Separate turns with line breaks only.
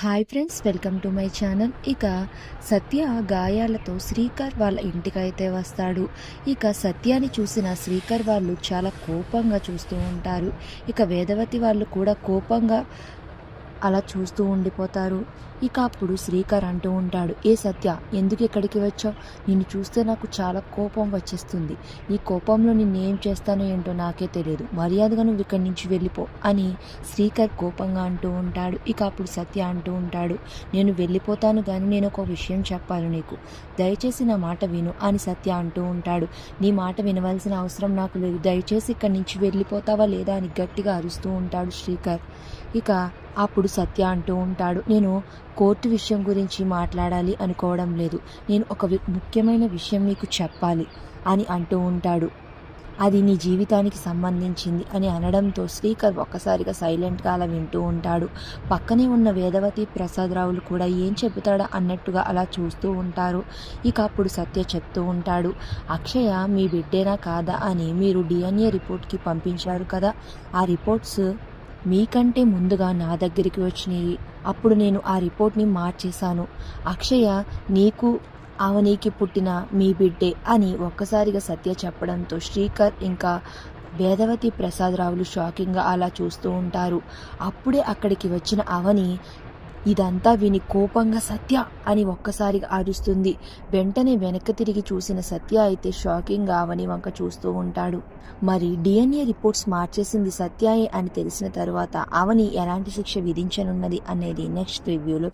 Hi friends welcome to my channel. ఇక సత్య గాయాలతో శ్రీకర్ వాళ్ళ ఇంటికైతే వస్తాడు. ఇక సత్యాన్ని చూసిన శ్రీకర్ వాళ్ళు చాలా కోపంగా చూస్తూ ఉంటారు. ఇక వేదవతి వాళ్ళు కూడా కోపంగా అలా చూస్తూ ఉండిపోతారు. ఇక అప్పుడు శ్రీకర్ అంటూ ఉంటాడు ఏ సత్య ఎందుకు ఇక్కడికి వచ్చావు? నిన్ను చూస్తే నాకు చాలా కోపం వచ్చేస్తుంది. ఈ కోపంలో నిన్ను ఏం చేస్తానో ఏంటో నాకే తెలియదు. మర్యాదగా నువ్వు ఇక్కడి నుంచి వెళ్ళిపో అని శ్రీకర్ కోపంగా అంటూ ఉంటాడు. ఇక అప్పుడు సత్య అంటూ ఉంటాడు నేను వెళ్ళిపోతాను కానీ నేను ఒక విషయం చెప్పాలి నీకు. దయచేసి నా మాట విను అని సత్య అంటూ ఉంటాడు. నీ మాట వినవలసిన అవసరం నాకు లేదు. దయచేసి ఇక్కడి నుంచి వెళ్ళిపోతావా లేదా అని గట్టిగా అరుస్తూ ఉంటాడు శ్రీకర్. ఇక అప్పుడు సత్య అంటూ ఉంటాడు నేను కోర్టు విషయం గురించి మాట్లాడాలి అనుకోవడం లేదు. నేను ఒక ముఖ్యమైన విషయం నీకు చెప్పాలి అని అంటూ ఉంటాడు. అది నీ జీవితానికి సంబంధించింది అని అనడంతో శ్రీకర్ ఒక్కసారిగా సైలెంట్గా అలా వింటూ ఉంటాడు. పక్కనే ఉన్న వేదవతి ప్రసాదరావులు కూడా ఏం చెబుతాడా అన్నట్టుగా అలా చూస్తూ ఉంటారు. ఇక అప్పుడు సత్య చెప్తూ ఉంటాడు అక్షయ మీ బిడ్డేనా కాదా అని మీరు డిఎన్ఏ రిపోర్ట్కి పంపించారు కదా. ఆ రిపోర్ట్స్ మీకంటే ముందుగా నా దగ్గరికి వచ్చినాయి. అప్పుడు నేను ఆ రిపోర్ట్ని మార్చేశాను. అక్షయ నీకు అవనీకి పుట్టిన మీ బిడ్డే అని ఒక్కసారిగా సత్య చెప్పడంతో శ్రీకర్ ఇంకా వేదవతి ప్రసాదరావులు షాకింగ్గా అలా చూస్తూ ఉంటారు. అప్పుడే అక్కడికి వచ్చిన అవని ఇదంతా విని కోపంగా సత్య అని ఒక్కసారిగా అరుస్తుంది. వెంటనే వెనక్కి తిరిగి చూసిన సత్య అయితే షాకింగ్గా అవని వంక చూస్తూ ఉంటాడు. మరి డిఎన్ఏ రిపోర్ట్స్ మార్చేసింది సత్యాయే అని తెలిసిన తరువాత అవని ఎలాంటి శిక్ష విధించనున్నది అనేది నెక్స్ట్ రివ్యూలో